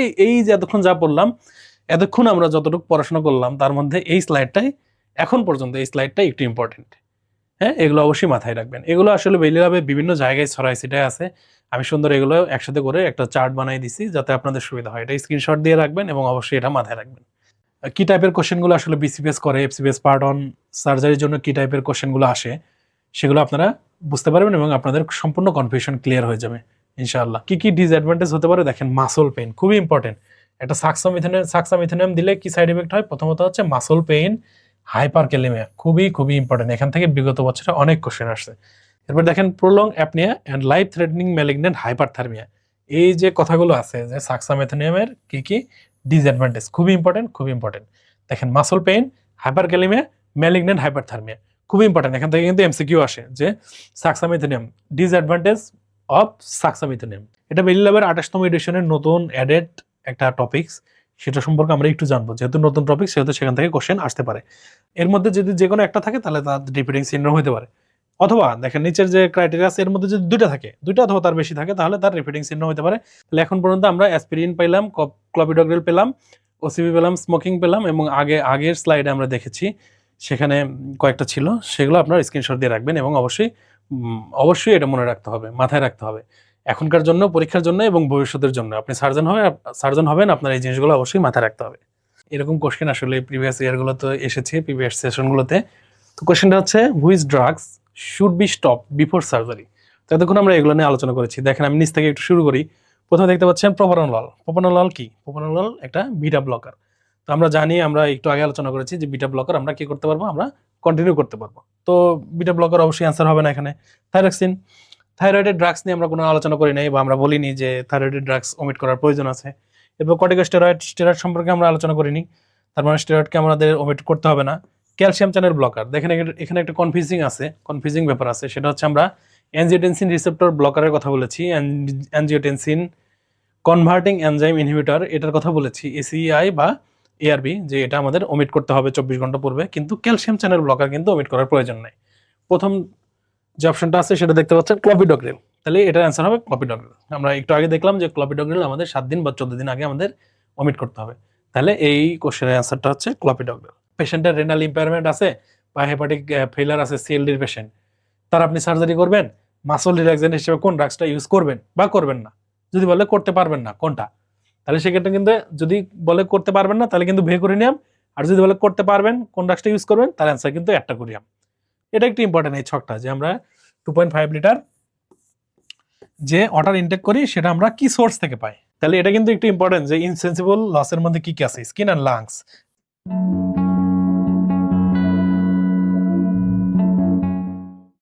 এই এই যে এতক্ষণ যা পড়লাম এতক্ষণ আমরা যতটুকু পড়াশোনা করলাম, তার মধ্যে এই স্লাইডটাই এখন পর্যন্ত এই স্লাইডটাই একটু ইম্পর্টেন্ট হ্যাঁ এগুলো অবশ্যই মাথায় রাখবেন। এগুলো আসলে বেলিভাবে বিভিন্ন জায়গায় ছড়াই ছিটাই আছে। আমি সুন্দর এগুলো একসাথে করে একটা চার্ট বানাই দিছি, যাতে আপনাদের সুবিধা হয়। এটা স্ক্রিনশট দিয়ে রাখবেন এবং অবশ্যই এটা মাথায় রাখবেন। কি টাইপের কোশ্চেনগুলো আসলে বিসিপিএস করে এফসিপিএস পার্ট অন সার্জারির জন্য কি টাইপের কোশ্চেনগুলো আসে, সেগুলো আপনারা বুঝতে পারবেন এবং আপনাদের সম্পূর্ণ কনফিউশন ক্লিয়ার হয়ে যাবে। ইনশাআল্লাহ। কি কি ডিসঅ্যাডভান্টেজ হতে পারে দেখেন মাসল পেইন খুবই ইম্পর্টেন্ট একটা সাকসামিথেনের সাকসামিথেনিয়াম দিলে কি সাইড এফেক্ট হয়? প্রথমত হচ্ছে মাসল পেইন হাইপার ক্যালিমিয়া খুবই খুবই ইম্পর্টেন্ট এখান থেকে বিগত বছরে অনেক কোশ্চেন আসছে। এরপর দেখেন prolong apnoea and life threatening malignant hyperthermia এই যে কথাগুলো আছে যে সাকসামেথেনিয়ামের কি কি ডিসঅ্যাডভান্টেজ খুবই ইম্পর্টেন্ট খুবই ইম্পর্টেন্ট দেখেন muscle pain hyperkalaemia malignant hyperthermia খুবই ইম্পর্টেন্ট এখান থেকে কিন্তু এমসিকিউ আসে যে সাকসামিথেনিয়াম ডিসঅ্যাডভান্টেজ অফ সাকসামিথেনিয়াম এটা বেলিলাবের আঠাশতম এডিশনের নতুন অ্যাডেড একটা টপিকস সেটা সম্পর্কে আমরা একটু জানব, যেহেতু নতুন টপিক সেহেতু সেখান থেকে কোশ্চেন আসতে পারে। এর মধ্যে যদি যে কোনো একটা থাকে, তাহলে তার রিপিটিং সিন্ড্রোম হতে পারে। অথবা দেখেন, নিচের যে ক্রাইটেরিয়া আছে, এর মধ্যে যদি দুইটা থাকে, দুইটা অথবা তার বেশি থাকে, তাহলে তার রিপিটিং সিন্ড্রোম হতে পারে। তাহলে এখন পর্যন্ত আমরা অ্যাসপিরিন পেলাম ক্লপিডগ্রেল পেলাম ওসিবি পেলাম স্মোকিং পেলাম, এবং আগে, আগের স্লাইডে আমরা দেখেছি, সেখানে কয়েকটা ছিল, সেগুলো আপনার স্ক্রিনশট দিয়ে রাখবেন, এবং অবশ্যই অবশ্যই এটা মনে রাখতে হবে, মাথায় রাখতে হবে। এখনকার জন্য, পরীক্ষার জন্য এবং ভবিষ্যতের জন্য। আপনি সার্জন হবে সার্জন হবেন, আপনার এই জিনিসগুলো অবশ্যই মাথায় রাখতে হবে। এরকম কোশ্চেন আসলে প্রিভিয়াস ইয়ারগুলোতে এসেছে প্রিভিয়াস সেশনগুলোতে তো কোশ্চেনটা হচ্ছে which drugs should be stop before surgery তো এতক্ষণ আমরা এগুলো নিয়ে আলোচনা করেছি। দেখেন, আমি নিচ থেকে একটু শুরু করি। প্রথমে দেখতে পাচ্ছেন প্রপারনলাল প্রপারনলাল কি? প্রপারনলাল একটা বিটা ব্লকার তো আমরা জানি, আমরা একটু আগে আলোচনা করেছি যে বিটা ব্লকার আমরা কি করতে পারব? আমরা কন্টিনিউ করতে পারব। তো বিটা ব্লকার অবশ্যই অ্যান্সার হবে না এখানে। থাইরক্সিন থাইরয়েডের ড্রাগস নিয়ে আমরা কোনো আলোচনা করি নাই বা আমরা বলিনি যে থাইরয়েডের ড্রাগস ওমিট করার প্রয়োজন আছে। এরপর কর্টিকোস্টেরয়েড স্টেরয়েড স্টেরয়েড সম্পর্কে আমরা আলোচনা করিনি। তার মানে স্টেরয়েডকে আমাদের ওমিট করতে হবে না। ক্যালসিয়াম চ্যানেল ব্লকার দেখেন এখানে- এখানে একটা কনফিউজিং আছে কনফিউজিং ব্যাপার আছে। সেটা হচ্ছে আমরা অ্যানজিওটেনসিন রিসেপ্টর ব্লকারের কথা বলেছি অ্যানজিওটেনসিন কনভার্টিং এনজাইম ইনহিবিটর এটার কথা বলেছি এসিআই বা এআরবি যে এটা আমাদের ওমিট করতে হবে চব্বিশ ঘণ্টা পূর্বে, কিন্তু ক্যালসিয়াম চ্যানেল ব্লকার কিন্তু ওমিট করার প্রয়োজন নেই। প্রথম যে অপশনটা আছে সেটা দেখতে পাচ্ছেন ক্লপিডগ্রেল তাহলে এটার অ্যান্সার হবে ক্লপিডগ্রেল আমরা একটু আগে দেখলাম যে ক্লপিডগ্রেল আমাদের সাত দিন বা চোদ্দ দিন আগে আমাদের ওমিট করতে হবে। তাহলে এই কোশ্চেনের অ্যান্সারটা হচ্ছে ক্লপিডগ্রেল পেশেন্টের রেনাল ইম্পায়ারমেন্ট আছে বা হেপাটিক ফেলার আছে সিএলডির পেশেন্ট তার আপনি সার্জারি করবেন মাসল রিল্যাক্সেন্ট হিসেবে কোন ড্রাগসটা ইউজ করবেন বা করবেন না? যদি বলে করতে পারবেন না, কোনটা? তাহলে সেক্ষেত্রে কিন্তু যদি বলে করতে পারবেন না, তাহলে কিন্তু ভে করে নিয়াম আর যদি বলে করতে পারবেন, কোন ড্রাগসটা ইউজ করবেন তাহলে অ্যান্সার কিন্তু একটা করিয়াম এটা একটু ইম্পর্টেন্ট এই ছকটা, যে আমরা টু পয়েন্ট ফাইভ লিটার যে অর্ডার ইনটেক করি, সেটা আমরা কি সোর্স থেকে পাই? তাহলে এটা কিন্তু একটু ইম্পর্টেন্ট যে ইনসেন্সিবল লসের মধ্যে কি কি আছে স্কিন অ্যান্ড লাংস